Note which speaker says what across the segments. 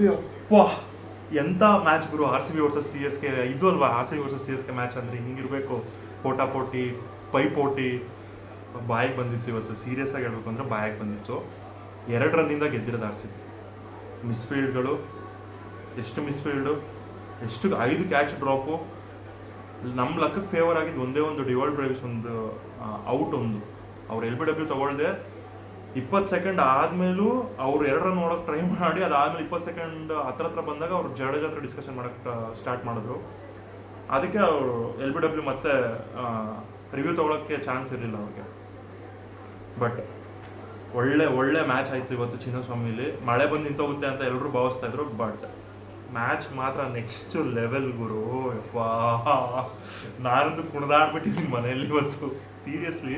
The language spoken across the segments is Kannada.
Speaker 1: ಯಪ್ಪ ಎಂಥ ಮ್ಯಾಚ್ ಗುರು? R C B versus C S K ಇದು ಅಲ್ವಾ? R C B versus C S K match ಅಂದರೆ ಹಿಂಗಿರಬೇಕು ಪೋಟಾಪೋಟಿ ಪೈಪೋಟಿ ಬಾಯಿಗೆ ಬಂದಿತ್ತು ಇವತ್ತು. ಸೀರಿಯಸ್ ಆಗಿ ಹೇಳ್ಬೇಕು ಅಂದರೆ ಬಾಯಿಗೆ ಬಂದಿತ್ತು. ಎರಡು ರನ್ನಿಂದ ಗೆದ್ದಿರೋದು ಆರ್ ಸಿ ಬಿ ಮಿಸ್ಫೀಲ್ಡ್ಗಳು ಎಷ್ಟು ಮಿಸ್ಫೀಲ್ಡು ಎಷ್ಟು ಐದು ಕ್ಯಾಚ್ ಡ್ರಾಪು ನಮ್ಮ ಲೆಕ್ಕಕ್ಕೆ ಫೇವರ್ ಆಗಿದ್ದು ಒಂದೇ ಒಂದು ಡಿವೈಡ್ ಬ್ರೇವ್ಸ್ ಒಂದು ಔಟ್ ಒಂದು. ಅವ್ರು ಎಲ್ ಬಿ ಡಬ್ಲ್ಯೂ ತಗೊಳ್ದೆ ಇಪ್ಪತ್ತು ಸೆಕೆಂಡ್ ಆದ್ಮೇಲೂ ಅವ್ರು ಎರಡರ ನೋಡೋಕೆ ಟ್ರೈ ಮಾಡಿ, ಅದಾದ್ಮೇಲೆ ಇಪ್ಪತ್ತು ಸೆಕೆಂಡ್ ಹತ್ರ ಹತ್ರ ಬಂದಾಗ ಅವ್ರು ಜಡೇಜ್ ಹತ್ರ ಡಿಸ್ಕಷನ್ ಮಾಡೋಕ್ಕೆ ಸ್ಟಾರ್ಟ್ ಮಾಡಿದ್ರು. ಅದಕ್ಕೆ ಅವರು ಎಲ್ ಬಿ ಡಬ್ಲ್ಯೂ ಮತ್ತೆ ರಿವ್ಯೂ ತಗೊಳಕ್ಕೆ ಚಾನ್ಸ್ ಇರಲಿಲ್ಲ ಅವ್ರಿಗೆ. ಬಟ್ ಒಳ್ಳೆ ಒಳ್ಳೆ ಮ್ಯಾಚ್ ಆಯ್ತು ಇವತ್ತು ಚಿನ್ನಸ್ವಾಮಿಲಿ. ಮಳೆ ಬಂದು ನಿಂತೋಗುತ್ತೆ ಅಂತ ಎಲ್ಲರೂ ಭಾವಿಸ್ತಾ ಇದ್ರು ಬಟ್ ಮ್ಯಾಚ್ ಮಾತ್ರ ನೆಕ್ಸ್ಟ್ ಲೆವೆಲ್ ಗುರು. ಯಪ್ಪಾ. ನಾನಂತೂ ಕುಣಿದಾಡ್ಬಿಟ್ಟಿದ್ದೀನಿ ಮನೆಯಲ್ಲಿ ಇವತ್ತು. ಸೀರಿಯಸ್ಲಿ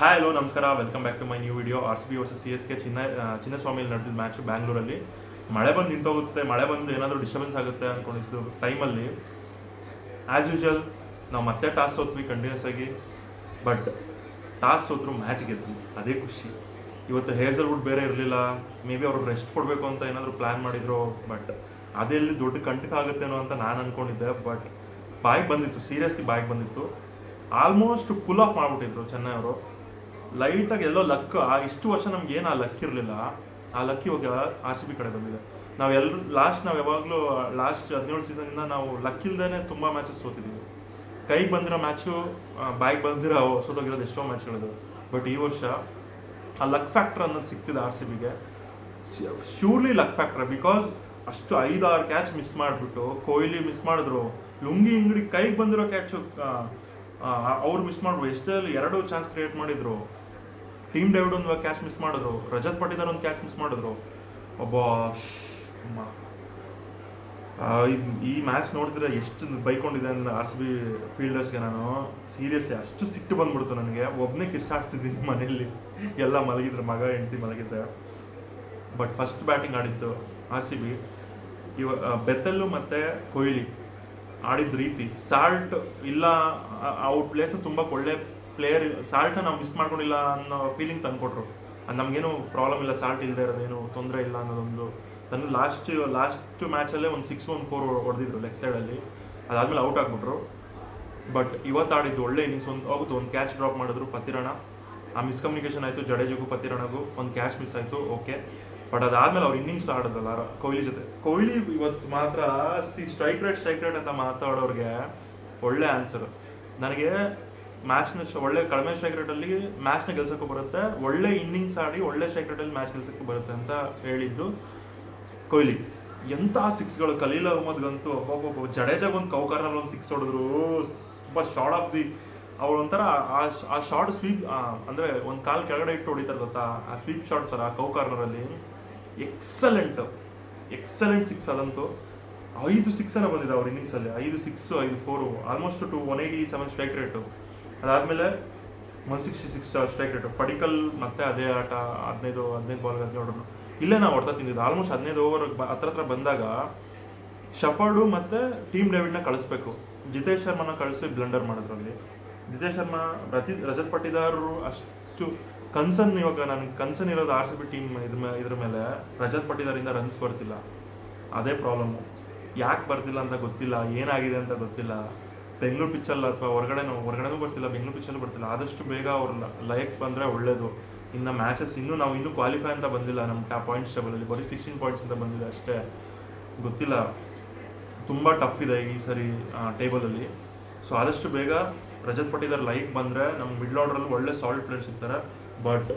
Speaker 1: ಹಾಯ್ ಹಲೋ ನಮಸ್ಕಾರ welcome back to my new video R C B versus C S K ಚಿನ್ನ ಚಿನ್ನಸ್ವಾಮಿಯಲ್ಲಿ ನಡೆದ ಮ್ಯಾಚ್ ಬ್ಯಾಂಗ್ಳೂರಲ್ಲಿ ಮಳೆ ಬಂದು ನಿಂತೋಗುತ್ತೆ, ಮಳೆ ಬಂದು ಏನಾದರೂ ಡಿಸ್ಟರ್ಬೆನ್ಸ್ ಆಗುತ್ತೆ ಅಂದ್ಕೊಂಡಿದ್ದು ಟೈಮಲ್ಲಿ ಆ್ಯಸ್ ಯೂಶುವಲ್ ನಾವು ಮತ್ತೆ ಟಾಸ್ ಸೋತ್ವಿ ಕಂಟಿನ್ಯೂಸ್ ಆಗಿ ಬಟ್ ಟಾಸ್ ಸೋತ್ರು ಮ್ಯಾಚ್ ಗೆದ್ವಿ. ಅದೇ ಖುಷಿ. ಇವತ್ತು ಹೇರ್ಸಲ್ವುಡ್ ಬೇರೆ ಇರಲಿಲ್ಲ. ಮೇ ಬಿ ಅವ್ರಿಗೆ ರೆಸ್ಟ್ ಕೊಡಬೇಕು ಅಂತ ಏನಾದರೂ ಪ್ಲ್ಯಾನ್ ಮಾಡಿದ್ರು ಬಟ್ ಅದೆಲ್ಲಿ ದೊಡ್ಡ ಕಂಟಕ ಆಗುತ್ತೇನೋ ಅಂತ ನಾನು ಅಂದ್ಕೊಂಡಿದ್ದೆ ಬಟ್ ಬಾಯ್ಗೆ ಬಂದಿತ್ತು ಸೀರಿಯಸ್ಲಿ ಬಾಯ್ಗೆ ಬಂದಿತ್ತು. ಆಲ್ಮೋಸ್ಟ್ ಫುಲ್ ಆಫ್ ಮಾಡ್ಬಿಟ್ಟಿದ್ರು ಚೆನ್ನೈ ಅವರು. ಲೈಟಾಗಿ ಎಲ್ಲೋ ಲಕ್, ಆ ಇಷ್ಟು ವರ್ಷ ನಮ್ಗೆ ಏನು ಆ ಲಕ್ ಇರಲಿಲ್ಲ. ಆ ಲಕ್ ಇವಾಗ ಆರ್ ಸಿ ಬಿ ಕಡೆ ಬಂದಿದೆ. ನಾವು ಎಲ್ಲರೂ ಲಾಸ್ಟ್ ನಾವು ಯಾವಾಗಲೂ ಲಾಸ್ಟ್ ಹದಿನೇಳು ಸೀಸನಿಂದ ನಾವು ಲಕ್ ಇಲ್ದೇ ತುಂಬ ಮ್ಯಾಚಸ್ ಸೋತಿದ್ದೀವಿ ಕೈಗೆ ಬಂದಿರೋ ಮ್ಯಾಚು ಬಾಯಿಗೆ ಬಂದಿರೋ ಸೋತೋಗಿರೋದು ಎಷ್ಟೋ ಮ್ಯಾಚ್ಗಳಿದೆ ಬಟ್ ಈ ವರ್ಷ ಆ ಲಕ್ ಫ್ಯಾಕ್ಟರ್ ಅನ್ನೋದು ಸಿಕ್ತಿದೆ ಆರ್ ಸಿ ಬಿಗೆ. ಶ್ಯೂರ್ಲಿ ಲಕ್ ಫ್ಯಾಕ್ಟರ್ ಬಿಕಾಸ್ ಅಷ್ಟು ಐದಾರು ಕ್ಯಾಚ್ ಮಿಸ್ ಮಾಡಿಬಿಟ್ಟು, ಕೊಹ್ಲಿ ಮಿಸ್ ಮಾಡಿದ್ರು. ಲುಂಗಿ ಇಂಗಡಿ ಕೈಗೆ ಬಂದಿರೋ ಕ್ಯಾಚು ಅವ್ರು ಮಿಸ್ ಮಾಡಿದ್ರು ಎಷ್ಟೇ ಎರಡು ಚಾನ್ಸ್ ಕ್ರಿಯೇಟ್ ಮಾಡಿದ್ರು. ಟೀಮ್ ಡೇವಿಡ್ ಒಂದು ಕ್ಯಾಚ್ ಮಿಸ್ ಮಾಡಿದ್ರು. ರಜತ್ ಪಟ್ಟಿದಾರ್ ಒಂದು ಕ್ಯಾಚ್ ಮಿಸ್ ಮಾಡಿದ್ರು. ಒಬ್ಬ ಈ ಮ್ಯಾಚ್ ನೋಡಿದ್ರೆ ಎಷ್ಟು ಬೈಕೊಂಡಿದೆ ಅಂದ್ರೆ ಆರ್ ಸಿ ಬಿ ಫೀಲ್ಡರ್ಸ್ಗೆ ನಾನು. ಸೀರಿಯಸ್ಲಿ ಅಷ್ಟು ಸಿಟ್ಟು ಬಂದ್ಬಿಡ್ತು ನನಗೆ. ಒಬ್ಬನೇ ಕಿರ್ಚಾಡ್ತಿದ್ದೀನಿ ಮನೆಯಲ್ಲಿ. ಎಲ್ಲ ಮಲಗಿದ್ರೆ ಮಗ, ಹೆಂಡತಿ ಮಲಗಿದ್ದೆ ಬಟ್ ಫಸ್ಟ್ ಬ್ಯಾಟಿಂಗ್ ಆಡಿದ್ದು ಆರ್ ಸಿ ಬಿ ಇವ ಬೆತ್ತಲ್ಲು ಮತ್ತು ಕೊಹ್ಲಿ ಆಡಿದ ರೀತಿ. ಸಾಲ್ಟ್ ಇಲ್ಲ ಅವ್ರ ಪ್ಲೇಸ್ ತುಂಬ ಒಳ್ಳೆ ಪ್ಲೇಯರ್ ಸಾಲ್ಟ್ನ ನಾವು ಮಿಸ್ ಮಾಡ್ಕೊಂಡಿಲ್ಲ ಅನ್ನೋ ಫೀಲಿಂಗ್ ತಂದ್ಕೊಟ್ರು ಅದು ನಮಗೇನು ಪ್ರಾಬ್ಲಮ್ ಇಲ್ಲ ಸಾಲ್ಟ್ ಇಲ್ಲದೆ ಇರೋದೇನು ತೊಂದರೆ ಇಲ್ಲ ಅನ್ನೋದೊಂದು. ತನ್ನ ಲಾಸ್ಟ್ ಲಾಸ್ಟ್ ಮ್ಯಾಚಲ್ಲೇ ಒಂದು ಸಿಕ್ಸ್ ಒನ್ ಫೋರ್ ಹೊಡೆದಿದ್ರು ಲೆಗ್ ಸೈಡಲ್ಲಿ ಅದಾದ್ಮೇಲೆ ಔಟ್ ಆಗ್ಬಿಟ್ರು. ಬಟ್ ಇವತ್ತು ಆಡಿದ್ದು ಒಳ್ಳೆ ಇನ್ನಿಂಗ್ಸ್ ಒಂದು ಹೋಗುತ್ತೆ, ಒಂದು ಕ್ಯಾಚ್ ಡ್ರಾಪ್ ಮಾಡಿದ್ರು ಪತ್ತಿರಣ. ಆ ಮಿಸ್ಕಮ್ಯುನಿಕೇಶನ್ ಆಯಿತು, ಜಡೇಜಿಗೂ ಪತಿರಣಗೂ ಒಂದು ಕ್ಯಾಚ್ ಮಿಸ್ ಆಯಿತು ಓಕೆ ಬಟ್ ಅದಾದಮೇಲೆ ಅವ್ರು ಇನ್ನಿಂಗ್ಸ್ ಆಡೋದಲ್ಲ ಕೊಹ್ಲಿ ಜೊತೆ. ಕೊಹ್ಲಿ ಇವತ್ತು ಮಾತ್ರ C strike rate strike rate ಅಂತ ಮಾತಾಡೋರಿಗೆ ಒಳ್ಳೆ ಆನ್ಸರ್ ನನಗೆ ಮ್ಯಾಚ್ನ ಒಳ್ಳೆ ಕಡಿಮೆ ರೇಟಲ್ಲಿ ಮ್ಯಾಚ್ನ ಗೆಲ್ಸಕ್ಕೂ ಬರುತ್ತೆ. ಒಳ್ಳೆ ಇನ್ನಿಂಗ್ಸ್ ಆಡಿ ಒಳ್ಳೆ ರೇಟಲ್ಲಿ ಮ್ಯಾಚ್ ಗೆಲ್ಸಕ್ಕೂ ಬರುತ್ತೆ ಅಂತ ಹೇಳಿದ್ದು ಕೊಹ್ಲಿ. ಎಂಥ ಸಿಕ್ಸ್ಗಳು ಖಲೀಲ್ ಅಹ್ಮದ್ಗಂತೂ ಒಬ್ಬೊಬ್ಬ ಜಡೇಜಾಗ ಒಂದು ಕೌಕಾರ್ನಲ್ಲಿ ಒಂದು ಸಿಕ್ಸ್ ಹೊಡೆದ್ರು. ತುಂಬ ಶಾರ್ಟ್ ಆಫ್ ದಿ ಅವ್ರು ಒಂಥರ ಆ ಆ ಶಾರ್ಟ್ ಸ್ವೀಪ್ ಅಂದರೆ ಒಂದು ಕಾಲು ಕೆಳಗಡೆ ಇಟ್ಟು ಹೊಡಿತಾರೆ ಗೊತ್ತಾ? ಆ ಸ್ವೀಪ್ ಶಾರ್ಟ್ ಥರ ಕೌಕಾರ್ನರಲ್ಲಿ ಎಕ್ಸಲೆಂಟ್ ಎಕ್ಸಲೆಂಟ್ ಸಿಕ್ಸ್ ಅದಂತೂ. ಐದು ಸಿಕ್ಸನ್ನು ಬಂದಿದೆ ಅವ್ರ ಇನ್ನಿಂಗ್ಸಲ್ಲಿ ಐದು ಸಿಕ್ಸ್ ಐದು four almost two one eighty seven strike rate ಅದಾದಮೇಲೆ one sixty six strike rate Padikkal ಮತ್ತೆ ಅದೇ ಆಟ, ಹದಿನೈದು ಹದಿನೈದು ಬಾಲ್ಗೆ ಹದಿನೇಳು ಇಲ್ಲೇ ನಾವು ಹೊಡ್ತಾ ತಿಂದಿದ್ದು. ಆಲ್ಮೋಸ್ಟ್ ಹದಿನೈದು ಓವರ್ ಹತ್ರ ಹತ್ರ ಬಂದಾಗ ಶಫರ್ಡು ಮತ್ತೆ ಟೀಮ್ ಡೇವಿಡ್ನ ಕಳಿಸ್ಬೇಕು. ಜಿತೇಶ್ ಶರ್ಮನ ಕಳಿಸಿ ಬ್ಲಂಡರ್ ಮಾಡೋದ್ರಲ್ಲಿ. ಜಿತೇಶ್ ಶರ್ಮಾ, ರತಿ, ರಜತ್ ಪಟ್ಟಿದಾರರು ಅಷ್ಟು ಕನ್ಸರ್ನ್ ಇವಾಗ ನನಗೆ ಕನ್ಸರ್ನ್ ಇರೋದು ಆರ್ ಸಿ ಬಿ ಟೀಮ್ ಇದ್ರ ಮೇಲೆ ಇದ್ರ ಮೇಲೆ ರಜತ್ ಪಟ್ಟಿದಾರಿಂದ ರನ್ಸ್ ಬರ್ತಿಲ್ಲ. ಅದೇ ಪ್ರಾಬ್ಲಮ್ ಯಾಕೆ ಬರ್ತಿಲ್ಲ ಅಂತ ಗೊತ್ತಿಲ್ಲ. ಏನಾಗಿದೆ ಅಂತ ಗೊತ್ತಿಲ್ಲ. ಬೆಂಗಳೂರು ಪಿಚ್ಚಲ್ಲ ಅಥವಾ ಹೊರಗಡೆನೂ ಹೊರಗಡೆನೂ ಬರ್ತಿಲ್ಲ, ಬೆಂಗಳೂರು ಪಿಚ್ಚಲ್ಲೂ ಬರ್ತಿಲ್ಲ. ಆದಷ್ಟು ಬೇಗ ಅವ್ರ ಲೈಕ್ ಬಂದರೆ ಒಳ್ಳೇದು. ಇನ್ನು ಮ್ಯಾಚಸ್ ಇನ್ನೂ ನಾವು ಇನ್ನೂ ಕ್ವಾಲಿಫೈ ಅಂತ ಬಂದಿಲ್ಲ. ನಮ್ಮ ಟಾ ಪಾಯಿಂಟ್ಸ್ ಟೇಬಲಲ್ಲಿ ಬರೀ ಸಿಕ್ಸ್ಟೀನ್ ಪಾಯಿಂಟ್ಸ್ ಅಂತ ಬಂದಿದೆ ಅಷ್ಟೇ. ಗೊತ್ತಿಲ್ಲ. ತುಂಬ ಟಫ್ ಇದೆ ಈ ಸರಿ ಟೇಬಲಲ್ಲಿ ಸೊ ಆದಷ್ಟು ಬೇಗ ರಜತ್ ಪಟ್ಟಿದಾರ್ ಲೈಕ್ ಬಂದರೆ ನಮ್ಮ ಮಿಡ್ಲ್ ಆರ್ಡ್ರಲ್ಲಿ ಒಳ್ಳೆ ಸಾಲ್ಟ್ ಪ್ಲೇಯರ್ ಸಿಗ್ತಾರೆ. ಬಟ್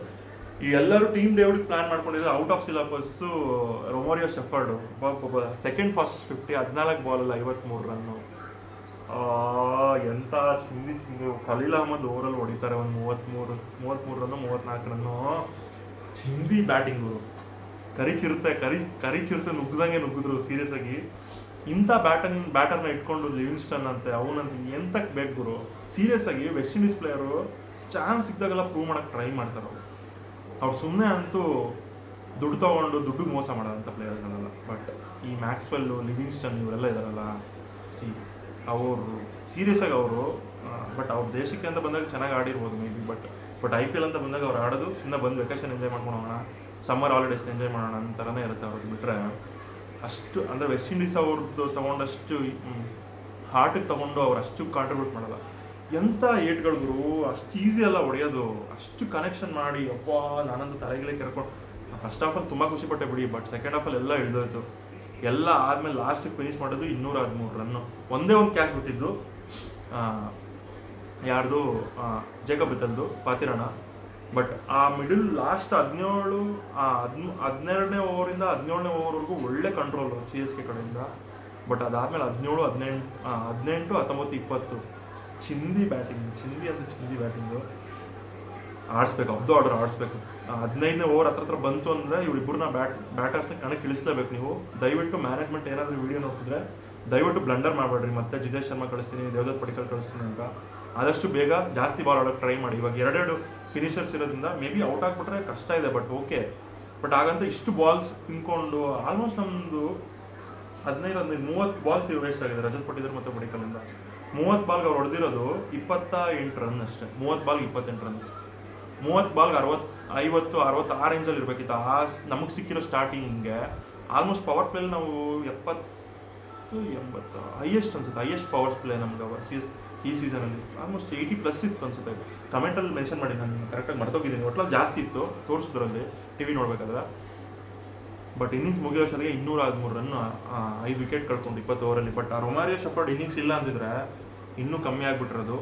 Speaker 1: ಈ ಎಲ್ಲರೂ ಟೀಮ್ ಡೇವಿಡ್ ಪ್ಲಾನ್ ಮಾಡ್ಕೊಂಡಿದ್ದಾರೆ out of syllabus Romario Shepherd second fast fifty ಹದಿನಾಲ್ಕು ಬಾಲಲ್ಲಿ ಐವತ್ತ್ಮೂರು ರನ್ನು ಎಂಥ ಚಿಂದಿ ಚಿಂದಿ ಖಲೀಲ್ ಅಹಮದ್ ಓವರಲ್ಲಿ ಹೊಡಿತಾರೆ ಒಂದು ಮೂವತ್ತ್ಮೂರು ಮೂವತ್ತ್ಮೂರು ರನ್ನು ಮೂವತ್ತ್ನಾಲ್ಕು ರನ್ನು ಚಿಂದಿ ಬ್ಯಾಟಿಂಗು ಕರಿ ಚಿರುತ್ತೆ ಕರಿ ಕರಿ ಚಿರುತ್ತೆ ನುಗ್ಗದಂಗೆ ನುಗ್ಗಿದ್ರು ಸೀರಿಯಸ್ ಆಗಿ. ಇಂಥ ಬ್ಯಾಟನ್ ಬ್ಯಾಟರ್ನ ಇಟ್ಕೊಂಡು ಲಿವಿಂಗ್ಸ್ಟನ್ ಅಂತೆ, ಅವನಂತ ಎಂತಕ್ಕೆ ಬೇಕು ಗುರು? ಸೀರಿಯಸ್ ಆಗಿ ವೆಸ್ಟ್ ಇಂಡೀಸ್ ಪ್ಲೇಯರು ಚಾನ್ಸ್ ಸಿಕ್ಕಿದಾಗೆಲ್ಲ ಪ್ರೂವ್ ಮಾಡೋಕ್ಕೆ ಟ್ರೈ ಮಾಡ್ತಾರೆ ಅವರು. ಅವ್ರು ಸುಮ್ಮನೆ ಅಂತೂ ದುಡ್ಡು ತೊಗೊಂಡು ದುಡ್ಡು ಮೋಸ ಮಾಡೋದಂಥ ಪ್ಲೇಯರ್ಗಳೆಲ್ಲ ಬಟ್ ಈ ಮ್ಯಾಕ್ಸ್ವೆಲ್ಲು ಲಿವಿಂಗ್ಸ್ಟನ್ ಇವರೆಲ್ಲ ಇದ್ದಾರಲ್ಲ ಸಿ ಅವರು ಸೀರಿಯಸ್ ಆಗಿ ಅವರು ಬಟ್ ಅವ್ರ ದೇಶಕ್ಕೆ ಅಂತ ಬಂದಾಗ ಚೆನ್ನಾಗಿ ಆಡಿರ್ಬೋದು maybe but but I P L ಅಂತ ಬಂದಾಗ ಅವ್ರು ಆಡೋದು ಸುಮ್ಮನೆ ಬಂದು ವೆಕೇಶನ್ ಎಂಜಾಯ್ ಮಾಡ್ಕೊಂಡು ಹೋಗೋಣ ಸಮ್ಮರ್ ಹಾಲಿಡೇಸ್ ಎಂಜಾಯ್ ಮಾಡೋಣ ಅಂತ ಥರನೇ ಇರುತ್ತೆ ಅವ್ರಿಗೆ ಬಿಟ್ಟರೆ ಅಷ್ಟು, ಅಂದರೆ ವೆಸ್ಟ್ ಇಂಡೀಸ್ ಅವ್ರದ್ದು ತಗೊಂಡಷ್ಟು ಹಾರ್ಟಿಗೆ ತೊಗೊಂಡು ಅವ್ರು ಅಷ್ಟು ಕಾಂಟ್ರಿಬ್ಯೂಟ್ ಮಾಡಲ್ಲ. ಎಂಥ ಏಟ್ಗಳಿದ್ರು ಅಷ್ಟು ಈಸಿ ಅಲ್ಲ ಹೊಡೆಯೋದು. ಅಷ್ಟು ಕನೆಕ್ಷನ್ ಮಾಡಿ ಅಪ್ಪ ನಾನಂದು ತಲೆಗಿಲೆ ಕೆರ್ಕೊಂಡು ಫಸ್ಟ್ ಹಾಫಲ್ಲಿ ತುಂಬ ಖುಷಿಪಟ್ಟೆ ಬಿಡಿ ಬಟ್ ಸೆಕೆಂಡ್ ಹಾಫಲ್ಲಿ ಎಲ್ಲ ಇಳಿದೋಯ್ತು. ಎಲ್ಲ ಆದಮೇಲೆ ಲಾಸ್ಟಿಗೆ ಫಿನಿಶ್ ಮಾಡೋದು ಇನ್ನೂರ ಹದಿಮೂರು ರನ್ನು ಒಂದೇ ಒಂದು ಕ್ಯಾಚ್ ಬಿಟ್ಟಿದ್ದು ಯಾರ್ದು ಇದ್ದಲ್ದು ಪಾತಿರಣ ಬಟ್ ಆ ಮಿಡಲ್ ಲಾಸ್ಟ್ ಹದಿನೇಳು, ಆ ಹದ್ನ ಹದಿನೆರಡನೇ ಓವರಿಂದ ಹದಿನೇಳನೇ ಓವರ್ವರೆಗೂ ಒಳ್ಳೆ ಕಂಟ್ರೋಲ್ ಸಿ ಎಸ್ ಕೆ ಕಡೆಯಿಂದ. ಬಟ್ ಅದಾದಮೇಲೆ ಹದಿನೇಳು, ಹದಿನೆಂಟು ಹದಿನೆಂಟು, ಹತ್ತೊಂಬತ್ತು, ಇಪ್ಪತ್ತು. ಚಿಂದಿ ಬ್ಯಾಟಿಂಗ್ ಚಿಂದಿ ಅಂದರೆ ಚಿಂದಿ ಬ್ಯಾಟಿಂಗು ಆಡಿಸ್ಬೇಕು ಅಬ್ದು ಆರ್ಡರ್ ಆಡಿಸ್ಬೇಕು. ಹದಿನೈದನೇ ಓವರ್ ಹತ್ರ ಹತ್ರ ಬಂತು ಅಂದರೆ ಇವರಿಬ್ಬರನ್ನ ಬ್ಯಾಟ್ ಬ್ಯಾಟರ್ಸ್ನ ಕಣಕ್ಕೆ ಇಳಿಸ್ಲೇಬೇಕು ನೀವು. ದಯವಿಟ್ಟು ಮ್ಯಾನೇಜ್ಮೆಂಟ್ ಏನಾದರೂ ವಿಡಿಯೋ ನೋಡ್ತಿದ್ರೆ, ದಯವಿಟ್ಟು ಬ್ಲಂಡರ್ ಮಾಡಬೇಡ್ರಿ. ಮತ್ತೆ ಜಿತೇಶ್ ಶರ್ಮಾ ಕಳಿಸ್ತೀನಿ, ದೇವದತ್ ಪಡಿಕಲ್ ಕಳಿಸ್ತೀನಿ ಅಂತ. ಆದಷ್ಟು ಬೇಗ ಜಾಸ್ತಿ ಬಾಲ್ ಆಡೋಕ್ಕೆ ಟ್ರೈ ಮಾಡಿ. ಇವಾಗ ಎರಡೆರಡು ಫಿನಿಷರ್ಸ್ ಇರೋದ್ರಿಂದ ಮೇ ಬಿ ಔಟ್ ಆಗಿಬಿಟ್ರೆ ಕಷ್ಟ ಇದೆ ಬಟ್ ಓಕೆ ಬಟ್ ಹಾಗಂತ ಇಷ್ಟು ಬಾಲ್ಸ್ ತಿನ್ಕೊಂಡು ಆಲ್ಮೋಸ್ಟ್ ನಮ್ಮದು ಹದಿನೈದು ಹದಿನೈದು, ಮೂವತ್ತು ಬಾಲ್ ವೇಸ್ಟ್ ಆಗಿದೆ ರಜತ್ ಪಟ್ಟಿದ್ರು ಮತ್ತು ಪಡಿಕಲಿಂದ ಮೂವತ್ತು ಬಾಲ್ಗೆ ಅವ್ರು ಹೊಡೆದಿರೋದು ಇಪ್ಪತ್ತ ಎಂಟು ರನ್ ಅಷ್ಟೇ. ಮೂವತ್ತು ಬಾಲ್ಗೆ ಇಪ್ಪತ್ತೆಂಟು ರನ್ ಮೂವತ್ತು ಬಾಲ್ಗೆ ಅರವತ್ತು, ಐವತ್ತು, ಅರವತ್ತು ಆ ರೇಂಜಲ್ಲಿ ಇರಬೇಕಿತ್ತು. ಆ ನಮಗೆ ಸಿಕ್ಕಿರೋ ಸ್ಟಾರ್ಟಿಂಗ್ಗೆ ಆಲ್ಮೋಸ್ಟ್ ಪವರ್ ಪ್ಲೇಲಿ ನಾವು ಎಪ್ಪತ್ತು, ಎಂಬತ್ತು ಹೈಯೆಸ್ಟ್ ಅನ್ಸುತ್ತೆ. ಹೈಯೆಸ್ಟ್ ಪವರ್ ಪ್ಲೇ ನಮ್ಗೆ ಸೀಸ್ ಈ ಸೀಸನಲ್ಲಿ ಆಲ್ಮೋಸ್ಟ್ ಏಯ್ಟಿ ಪ್ಲಸ್ ಇತ್ತು ಅನ್ಸುತ್ತೆ. ಕಮೆಂಟಲ್ಲಿ ಮೆನ್ಷನ್ ಮಾಡಿ, ನಾನು ಕರೆಕ್ಟಾಗಿ ಮರ್ತೋಗಿದ್ದೀನಿ. ಒಟ್ಲ ಜಾಸ್ತಿ ಇತ್ತು. ತೋರಿಸಿದ್ರಲ್ಲಿ ಟಿ ವಿ ನೋಡ್ಬೇಕಾದ್ರೆ. ಬಟ್ ಇನ್ನಿಂಗ್ಸ್ ಮುಗಿಯೋ ಅಷ್ಟೊತ್ತಿಗೆ ಇನ್ನೂರ ಹದಿಮೂರು ರನ್ ಐದು ವಿಕೆಟ್ ಕಳ್ಕೊಂಡು ಇಪ್ಪತ್ತು ಓವರಲ್ಲಿ ಬಟ್ ಆ ರೊಮಾರಿಯೋ ಶಫರ್ಡ್ ಇನ್ನಿಂಗ್ಸ್ ಇಲ್ಲ ಅಂತಿದ್ರೆ ಇನ್ನೂ ಕಮ್ಮಿ ಆಗಿಬಿಟ್ರದು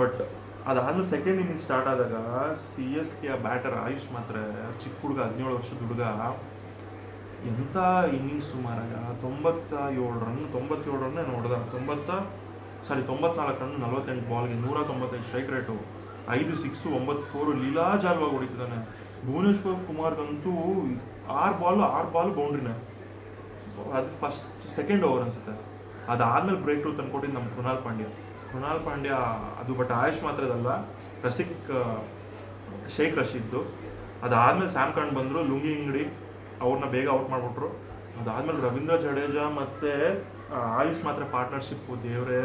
Speaker 1: ಬಟ್ ಅದಾದ್ಮೇಲೆ ಸೆಕೆಂಡ್ ಇನ್ನಿಂಗ್ ಸ್ಟಾರ್ಟ್ ಆದಾಗ C S K batter Ayush ಮಾತ್ರ, ಚಿಕ್ಕ ಹುಡುಗ, ಹದಿನೇಳು ವರ್ಷದ ಹುಡುಗ ಎಂಥ ಇನ್ನಿಂಗ್ಸ್ ಸುಮಾರಾಗ? ತೊಂಬತ್ತ ಏಳು ರನ್ ತೊಂಬತ್ತೇಳು ರನ್ನೇ ನೋಡ್ದ ತೊಂಬತ್ತ ಸಾರಿ ತೊಂಬತ್ನಾಲ್ಕು ರನ್ ನಲ್ವತ್ತೆಂಟು ಬಾಲ್ಗೆ ನೂರ ತೊಂಬತ್ತೈದು ಸ್ಟ್ರೈಕ್ ರೇಟು ಐದು ಸಿಕ್ಸು ಒಂಬತ್ತು ಫೋರು ಲೀಲಾಜಾಲವಾಗಿ ಹೊಡಿತಿದ್ದಾನೆ. ಭುವನೇಶ್ವರ್ ಕುಮಾರ್ಗಂತೂ ಆರು ಬಾಲ್ ಆರು ಬಾಲ್ ಬೌಂಡ್ರಿನೇ ಅದು ಫಸ್ಟ್ ಸೆಕೆಂಡ್ ಓವರ್ ಅನಿಸುತ್ತೆ. ಅದಾದ್ಮೇಲೆ ಬ್ರೇಕ್ ಥ್ರೂ ತಂದ್ಕೊಟ್ಟಿದ್ದು ನಮ್ಮ ಕೃಣಾಲ್ ಪಾಂಡ್ಯ. ಕೃಣಾಲ್ ಪಾಂಡ್ಯ, ಅದು ಬಟ್ ಆಯುಷ್ ಮಾತ್ರದಲ್ಲ ರಸಿಕ್ ಶೇಖ್ ರಶೀದ್ದು ಅದಾದ್ಮೇಲೆ ಸ್ಯಾಮ್ ಖಾನ್ ಬಂದರು, ಲುಂಗಿ ಅಂಗಡಿ. ಅವ್ರನ್ನ ಬೇಗ ಔಟ್ ಮಾಡಿಬಿಟ್ರು. ಅದಾದ್ಮೇಲೆ ರವೀಂದ್ರ ಜಡೇಜಾ ಮತ್ತು ಆಯುಷ್ ಮಾತ್ರ ಪಾರ್ಟ್ನರ್ಶಿಪ್ಪು. ದೇವರೇ.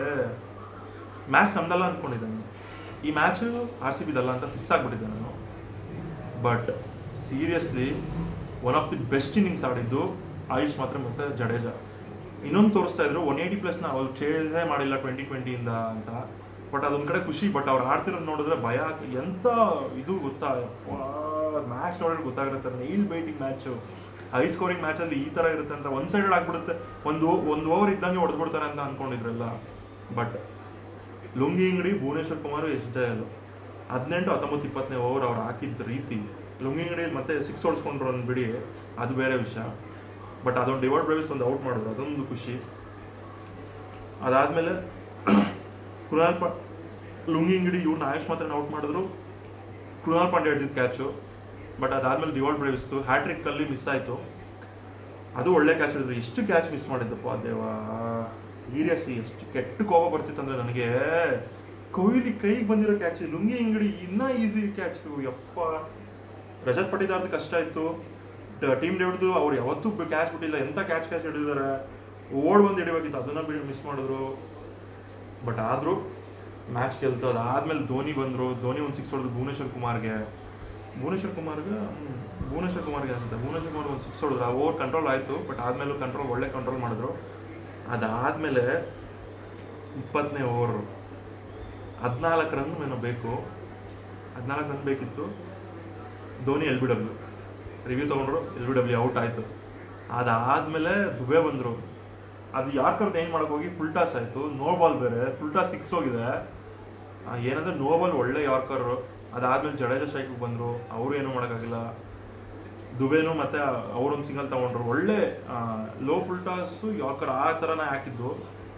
Speaker 1: ಮ್ಯಾಚ್ ನಮ್ದಲ್ಲ ಅಂದ್ಕೊಂಡಿದ್ದೆ ಈ ಮ್ಯಾಚು ಆರ್ ಸಿ ಬಿದಲ್ಲ ಅಂತ ಫಿಕ್ಸ್ ಆಗಿಬಿಟ್ಟಿದ್ದೆ ನಾನು. But seriously one of the best innings ಆಡಿದ್ದು ಆಯುಷ್ ಮಾತ್ರ ಮತ್ತೆ ಜಡೇಜಾ. ಇನ್ನೊಂದು ತೋರಿಸ್ತಾ ಇದ್ರು ಒನ್ ಏಯ್ಟಿ ಪ್ಲಸ್ನ ಅವ್ರು ಚೇಂಜೇ ಮಾಡಿಲ್ಲ ಟ್ವೆಂಟಿ ಟ್ವೆಂಟಿಯಿಂದ ಅಂತ. ಬಟ್ ಅದೊಂದು ಕಡೆ ಖುಷಿ ಬಟ್ ಅವ್ರು ಆಡ್ತಿರೋದು ನೋಡಿದ್ರೆ ಭಯ ಎಂಥ ಇದು ಗೊತ್ತಾ ಮ್ಯಾಚ್ ನೋಡಿದ್ರೆ ಗೊತ್ತಾಗಿರುತ್ತೆ. Nail biting match high scoring ಮ್ಯಾಚಲ್ಲಿ ಈ ಥರ ಇರುತ್ತೆ ಅಂತ. ಒಂದು ಸೈಡೆಡ್ ಆಗ್ಬಿಡುತ್ತೆ. ಒಂದು ಒಂದು ಓವರ್ ಇದ್ದಂಗೆ ಹೊಡೆದ್ಬಿಡ್ತಾರೆ ಅಂತ ಅನ್ಕೊಂಡಿದ್ರಲ್ಲ. But lungi Ngidi Bhuvneshwar Kumar, S ಜಯಲು. ಹದಿನೆಂಟು, ಹತ್ತೊಂಬತ್ತು, ಇಪ್ಪತ್ತನೇ ಓವರ್ ಅವ್ರು ಹಾಕಿದ್ದ ರೀತಿ. ಲುಂಗಿ ಅಂಗಡಿ ಮತ್ತೆ ಸಿಕ್ಸ್ ಓಡಿಸ್ಕೊಂಡ್ರು ಅಂದ್ಬಿಡಿ, ಅದು ಬೇರೆ ವಿಷಯ. ಬಟ್ ಅದೊಂದು ಡಿವೈಡ್ ಬ್ರೇವಿಸ್ ಒಂದು ಔಟ್ ಮಾಡಿದ್ರು ಅದೊಂದು ಖುಷಿ. ಅದಾದಮೇಲೆ ಕೃಣಾಲ್ ಪಾ, ಲುಂಗಿ ಅಂಗಡಿ ಇವ್ರನ್ನ ಆಯುಷ್ ಮಾತ್ರ ಔಟ್ ಮಾಡಿದ್ರು. ಕೃಣಾಲ್ ಪಾಂಡೆ ಹಿಡಿದಿದ್ದು ಕ್ಯಾಚು ಬಟ್ ಅದಾದ್ಮೇಲೆ ಡಿವೈಡ್ ಬ್ರೇವಿಸ್ತು ಹ್ಯಾಟ್ರಿಕ್ಕಲ್ಲಿ ಮಿಸ್ ಆಯಿತು. ಅದು ಒಳ್ಳೆ ಕ್ಯಾಚ್ ಹಿಡಿದ್ರು ಎಷ್ಟು ಕ್ಯಾಚ್ ಮಿಸ್ ಮಾಡಿದ್ದಪ್ಪ ದೇವ ಸೀರಿಯಸ್ಲಿ ಎಷ್ಟು ಕೆಟ್ಟ ಕೋಪ ಬರ್ತಿತ್ತಂದ್ರೆ ನನಗೆ. ಕೊಹ್ಲಿ ಕೈಗೆ ಬಂದಿರೋ ಕ್ಯಾಚ್ ಲುಂಗಿ ಅಂಗಡಿ ಇನ್ನೂ ಈಸಿ ಕ್ಯಾಚು ಯಪ್ಪ. ರಜತ್ ಪಟ್ಟಿದಾರ್ದು ಕಷ್ಟ ಇತ್ತು. ಟೀಮ್ ಡೇವಿಡ್ದು ಅವ್ರು ಯಾವತ್ತೂ ಕ್ಯಾಚ್ ಬಿಟ್ಟಿಲ್ಲ. ಎಂಥ ಕ್ಯಾಚ್ ಕ್ಯಾಚ್ ಹಿಡಿದಿದ್ದಾರೆ? ಓಡ್ ಬಂದು ಹಿಡಿಬೇಕಿತ್ತು. ಅದನ್ನ ಬಿಡಿ ಮಿಸ್ ಮಾಡಿದ್ರು. ಬಟ್ ಆದರೂ ಮ್ಯಾಚ್ ಗೆಲ್ತು ಅದಾದ್ಮೇಲೆ ಧೋನಿ ಬಂದರು. ಧೋನಿ ಒಂದು ಸಿಕ್ಸ್ ಹೊಡೆದು ಭುವನೇಶ್ವರ್ ಕುಮಾರ್ಗೆ. ಭುವನೇಶ್ವರ್ ಕುಮಾರ್ಗೆ? ಭುವನೇಶ್ವರ್ ಕುಮಾರ್ಗೆ ಅನ್ಸುತ್ತೆ. ಭುವನೇಶ್ವರ್ ಕುಮಾರ್ ಒಂದು ಸಿಕ್ಸ್ ಹೊಡೆದ್ರು. ಆ ಓವರ್ ಕಂಟ್ರೋಲ್ ಆಯಿತು. ಬಟ್ ಆದಮೇಲೂ ಕಂಟ್ರೋಲ್ ಒಳ್ಳೆ ಕಂಟ್ರೋಲ್ ಮಾಡಿದ್ರು. ಅದಾದಮೇಲೆ ಇಪ್ಪತ್ತನೇ ಓವರು ಹದಿನಾಲ್ಕು ರನ್ ಏನೋ ಬೇಕು. ಹದಿನಾಲ್ಕು ರನ್ ಬೇಕಿತ್ತು. Dhoni L B W. Review ತೊಗೊಂಡ್ರು ಎಲ್ ಬಿ ಡಬ್ಲ್ಯೂ ಔಟ್ ಆಯಿತು. ಅದಾದಮೇಲೆ ದುಬೆ ಬಂದರು. ಅದು ಯಾರ್ಕರ್ ಏನು ಮಾಡೋಕೆ ಹೋಗಿ ಫುಲ್ ಟಾಸ್ ಆಯಿತು. ನೋ ಬಾಲ್ ಬೇರೆ ಫುಲ್ ಟಾಸ್ ಸಿಕ್ಸ್ ಹೋಗಿದೆ. ಏನಂದರೆ ನೋ ಬಾಲ್ ಒಳ್ಳೆ ಯಾರ್ಕರ್ ಅದಾದ್ಮೇಲೆ ಜಡೇಜಾ ಸ್ಟ್ರೈಕ್ ಬಂದರು. ಅವರು ಏನೂ ಮಾಡೋಕ್ಕಾಗಿಲ್ಲ. ದುಬೇನು ಮತ್ತು ಅವರೊಂದು ಸಿಂಗಲ್ ತಗೊಂಡ್ರು. ಒಳ್ಳೆ ಲೋ ಫುಲ್ ಟಾಸು ಯಾರ್ಕರ್ ಆ ಥರನೇ ಹಾಕಿದ್ದು.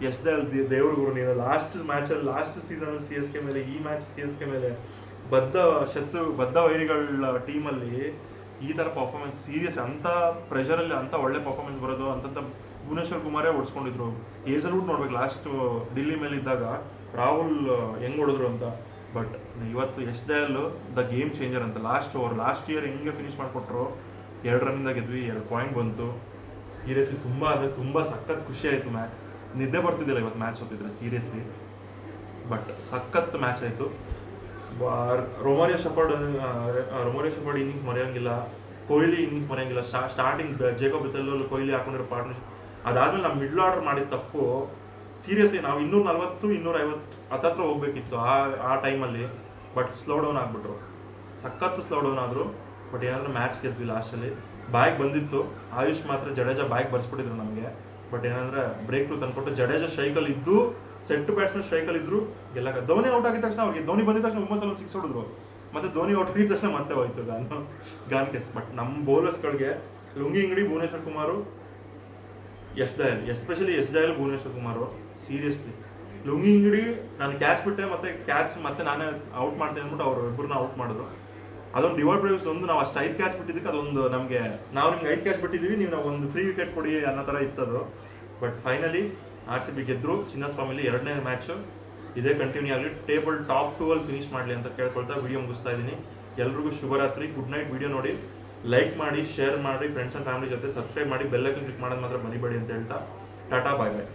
Speaker 1: ಎಸ್ ಅಲ್ಲಿ ದೇವ್ರ ಗುರು ನೀನು. Last ಮ್ಯಾಚಲ್ಲಿ last season C S K ಮೇಲೆ, ಈ ಮ್ಯಾಚ್ ಸಿ ಎಸ್ ಕೆ ಮೇಲೆ ಬದ್ಧ ಶತ್ರು ಬದ್ಧ ವೈರಿಗಳ ಟೀಮಲ್ಲಿ ಈ ಥರ ಪರ್ಫಾರ್ಮೆನ್ಸ್ ಸೀರಿಯಸ್ ಅಂಥ ಪ್ರೆಷರಲ್ಲಿ ಅಂಥ ಒಳ್ಳೆ ಪರ್ಫಾರ್ಮೆನ್ಸ್ ಬರೋದು, ಅಂತಂತ ಭುವನೇಶ್ವರ್ ಕುಮಾರೇ ಓಡಿಸ್ಕೊಂಡಿದ್ರು ಏಸಲ್ವುಡ್ ನೋಡ್ಬೇಕು ಲಾಸ್ಟ್ ಡಿಲ್ಲಿ ಮೇಲೆ ಇದ್ದಾಗ ರಾಹುಲ್ ಹೆಂಗ್ ಹೊಡೆದ್ರು ಅಂತ. ಬಟ್ ಇವತ್ತು Yash Dayal the game changer ಅಂತ. ಲಾಸ್ಟ್ ಓವರ್ ಲಾಸ್ಟ್ ಇಯರ್ ಹೆಂಗೆ ಫಿನಿಶ್ ಮಾಡಿಕೊಟ್ರು? ಎರಡು ರನ್ನಿಂದ ಗೆದ್ವಿ, ಎರಡು ಪಾಯಿಂಟ್ ಬಂತು. ಸೀರಿಯಸ್ಲಿ ತುಂಬ ಅಂದರೆ ತುಂಬ ಸಖತ್ ಖುಷಿ ಆಯಿತು ಮ್ಯಾಚ್ ನಿದ್ದೆ ಬರ್ತಿದ್ದಿಲ್ಲ ಇವತ್ತು ಮ್ಯಾಚ್ ಹೋಗ್ತಿದ್ರೆ ಸೀರಿಯಸ್ಲಿ ಬಟ್ ಸಖತ್ ಮ್ಯಾಚ್ ಆಯಿತು. Romario Shepherd Romario Shepherd innings ಮರೆಯೋಂಗಿಲ್ಲ. Kohli innings ಮರೆಯಂಗಿಲ್ಲ. ಸ್ಟಾರ್ಟಿಂಗ್ ಜೇಕೋಬ್ ಬೆತೆಲ್ಲೂ ಕೊಹ್ಲಿ ಹಾಕೊಂಡಿರೋ ಪಾರ್ಟ್ನರ್ಶಿಪ್ ಅದಾದ್ಮೇಲೆ ನಾವು ಮಿಡ್ಲ್ ಆರ್ಡರ್ ಮಾಡಿದ ತಪ್ಪು ಸೀರಿಯಸ್ಲಿ ನಾವು ಇನ್ನೂರ ನಲ್ವತ್ತು ಇನ್ನೂರ ಐವತ್ತು ಹತ್ತತ್ರ ಹೋಗ್ಬೇಕಿತ್ತು ಆ ಆ ಟೈಮಲ್ಲಿ ಬಟ್ ಸ್ಲೋ ಡೌನ್ ಆಗಿಬಿಟ್ರು. ಸಖತ್ತು ಸ್ಲೋ ಡೌನ್ ಆದರು. ಬಟ್ ಏನಾದರೂ ಮ್ಯಾಚ್ ಗೆದ್ವಿ ಲಾಸ್ಟಲ್ಲಿ ಬಾಯ್ಗೆ ಬಂದಿತ್ತು. ಆಯುಷ್ ಮಾತ್ರ ಜಡೇಜಾ ಬಾಯ್ಗೆ ಬರ್ಸ್ಬಿಟ್ಟಿದ್ರು ನಮಗೆ. ಬಟ್ ಏನಂದ್ರೆ ಬ್ರೇಕ್ ಥ್ರೂ ತಂದ್ಕೊಟ್ಟು ಜಡೇಜಾ ಶೈಕಲ್ ಇದ್ದು ಸೆಟ್ ಬ್ಯಾಟ್ಸ್ಮನ್ ಸ್ಟ್ರೈಕಲ್ಲಿ ಇದ್ರು, ಗೆಲ್ಲಕ. ಧೋನಿ ಔಟ್ ಆಗಿದ ತಕ್ಷಣ ಅವ್ರಿಗೆ, ಧೋನಿ ಬಂದಿದ ತಕ್ಷಣ ಒಂಬತ್ತು ಸಲ ಸಿಕ್ಸ್ ಹೊಡಿದ್ರು ಮತ್ತೆ ಧೋನಿ ಔಟ್ ಆಗಿದ ತಕ್ಷಣ ಮತ್ತೆ ಹೋಯ್ತು. ಗಾನ್ ಗಾನ್ ಕೆಸ್ ಬಟ್ ನಮ್ಮ ಬೌಲರ್ಸ್ಗಳಿಗೆ Lungi Ngidi Bhuvneshwar Kumar Yash Dayal especially Yash Dayal Bhuvneshwar Kumar seriously Lungi Ngidi ನಾನು ಕ್ಯಾಚ್ ಬಿಟ್ಟೆ, ಮತ್ತೆ ಕ್ಯಾಚ್ ಮತ್ತೆ ನಾನೇ ಔಟ್ ಮಾಡ್ತೇನೆ ಅಂದ್ಬಿಟ್ಟು ಅವ್ರು ಇಬ್ಬರನ್ನ ಔಟ್ ಮಾಡಿದ್ರು. ಅದೊಂದು ಡಿವೈಡ್ ಪ್ರೈಸ್ ಒಂದು, ನಾವು ಅಷ್ಟು ಐದು ಕ್ಯಾಚ್ ಬಿಟ್ಟಿದ್ದಕ್ಕೆ ಅದೊಂದು ನಮಗೆ, ನಾವು ನಿಮ್ಗೆ ಐದು ಕ್ಯಾಚ್ ಬಿಟ್ಟಿದ್ದೀವಿ, ನೀವು ನಾವು ಒಂದು ಫ್ರೀ ವಿಕೆಟ್ ಕೊಡಿ ಅನ್ನೋ ಥರ ಇತ್ತದು. But finally R C B ಗೆದ್ರು. ಚಿನ್ನಸ್ವಾಮಿಲಿ ಎರಡನೇ ಮ್ಯಾಚು ಇದೇ ಕಂಟಿನ್ಯೂ ಆಗಲಿ. ಟೇಬಲ್ ಟಾಪ್ ಟೂ ಅಲ್ಲಿ ಫಿನಿಶ್ ಮಾಡಲಿ ಅಂತ ಕೇಳ್ಕೊಳ್ತಾ ವಿಡಿಯೋ ಮುಗಿಸ್ತಾ ಇದ್ದೀನಿ. ಎಲ್ರಿಗೂ ಶುಭರಾತ್ರಿ. ಗುಡ್ ನೈಟ್ ವಿಡಿಯೋ ನೋಡಿ. ಲೈಕ್ ಮಾಡಿ ಶೇರ್ ಮಾಡಿ ಫ್ರೆಂಡ್ಸ್ ಅಂಡ್ ಫ್ಯಾಮಿಲಿ ಜೊತೆ ಸಬ್ಸ್ಕ್ರೈಬ್ ಮಾಡಿ ಬೆಲ್ಲಕ್ಕೆ ಕ್ಲಿಕ್ ಮಾಡೋದು ಮಾತ್ರ ಮರಿಬೇಡಿ ಅಂತ ಹೇಳ್ತಾ. ಟಾಟಾ ಬಾಯ್ ಬಾಯ್